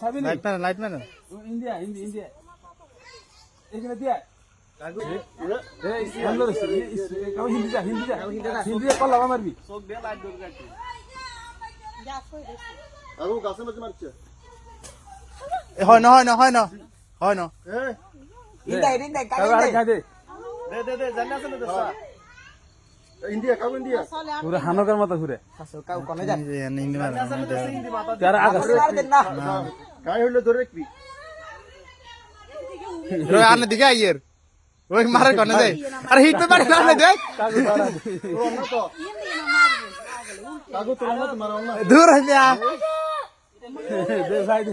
Sabin. Light মারেন light মারেন India এখানে দিয়া। মারবি। হয় না হয় না হয় না দে দে দে জানি আছে না দে ইন্ডিয়া কাউ ইন্ডিয়া পুরো হানকার মতো ঘুরে হিন্দি মারেন হিন্দি মাথা তার আগা কাই হইল ধরে রাখবি রোই আনে দিকে আইয়ের ওই মারে কোনে যাই আরে হিট পে পারে না দেখ কাগু তারা তো না তো না দূর হই মিয়া দে ভাই দে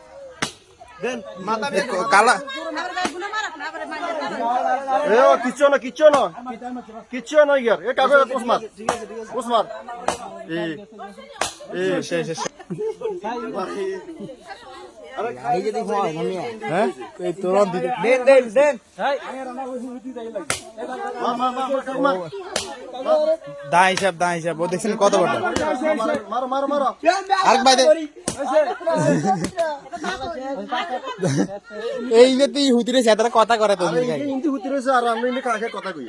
কালা এ ও কিচ্ছু না কিচ্ছু না কিচ্ছু না ইয়ার এ মার মার শেষ শেষ হ্যাঁ তোর দেন দেন দেন দা হিসাব দা হিসাব। ও দেখছেন কত বড়? আরেক এই যে তুই হুতিরে সাথে কথা করে তো হুতি রয়েছে আর আমি কথা কই?